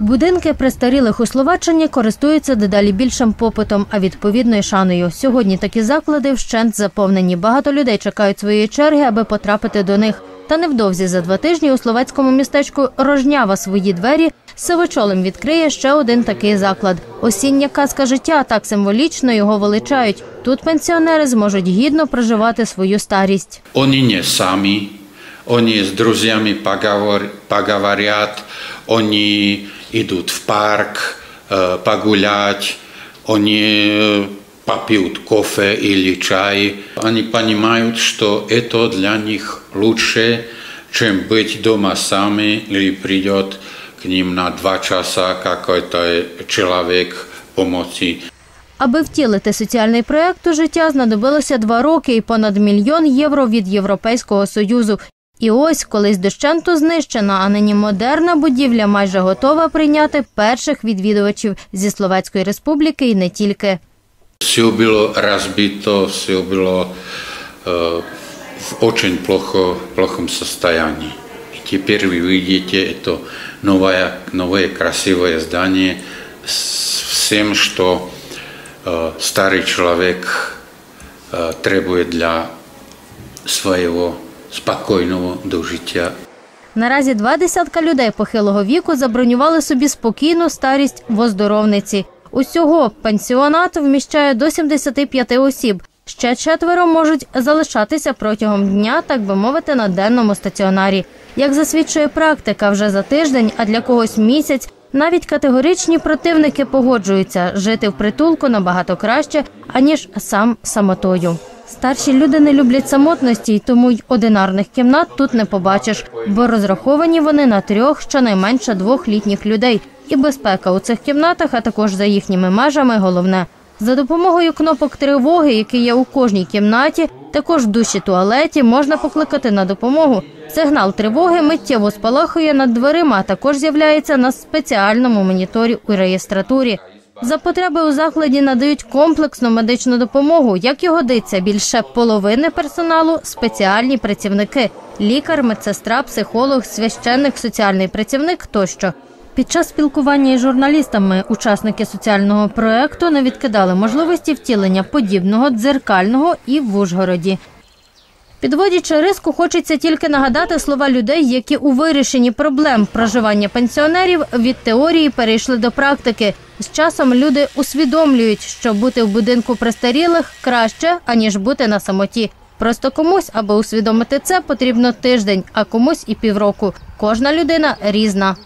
Будинки престарілих у Словаччині користуються дедалі більшим попитом, а відповідно й шаною. Сьогодні такі заклади вщент заповнені. Багато людей чекають своєї черги, аби потрапити до них. Та невдовзі за два тижні у словацькому містечку Рожнява свої двері сивочолем відкриє ще один такий заклад. Осіння казка життя так символічно його величають. Тут пенсіонери зможуть гідно проживати свою старість. Nie sami, oni s druziami pogovor- pogovorят, oni идут в парк э, погулять, они э, попьют кофе или чай. Они понимают, что это для них лучше, чем быть дома сами или придет к ним на два часа какой-то человек помочи. Аби втілити соціальний проект у життя, знадобилося два роки і понад мільйон євро від Європейського союзу. І ось колись дощенту знищена, а нині модерна будівля майже готова прийняти перших відвідувачів зі Словацької республіки і не тільки. Все было разбито, все было э, в очень плохо, плохом состоянии. И теперь вы видите это новое, новое красивое здание с всем, что э, старый человек э, требует для своего спокойного дожития. Наразі два десятка людей похилого віку забронювали собі спокійну старість в оздоровниці. Усього пансіонат вміщає до 75 осіб. Ще четверо можуть залишатися протягом дня, так би мовити, на денному стаціонарі. Як засвідчує практика, вже за тиждень, а для когось місяць, навіть категоричні противники погоджуються жити в притулку набагато краще, аніж сам самотою. Старші люди не люблять самотності, й тому й одинарних кімнат тут не побачиш, бо розраховані вони на трьох, щонайменше двох літніх людей. І безпека у цих кімнатах, а також за їхніми межами, головне. За допомогою кнопок тривоги, які є у кожній кімнаті, також в душі туалеті, можна покликати на допомогу. Сигнал тривоги миттєво спалахує над дверима, а також з'являється на спеціальному моніторі у реєстратурі. За потреби у закладі надають комплексну медичну допомогу. Як і годиться, більше половини персоналу спеціальні працівники: лікар, медсестра, психолог, священник, соціальний працівник тощо. Під час спілкування із журналістами учасники соціального проекту не відкидали можливості втілення подібного дзеркального і в Ужгороді. Підводячи риску, хочеться тільки нагадати слова людей, які у вирішенні проблем проживання пенсіонерів від теорії перейшли до практики. З часом люди усвідомлюють, що бути в будинку престарілих краще, аніж бути на самоті. Просто комусь, аби усвідомити це, потрібно тиждень, а комусь і півроку. Кожна людина різна.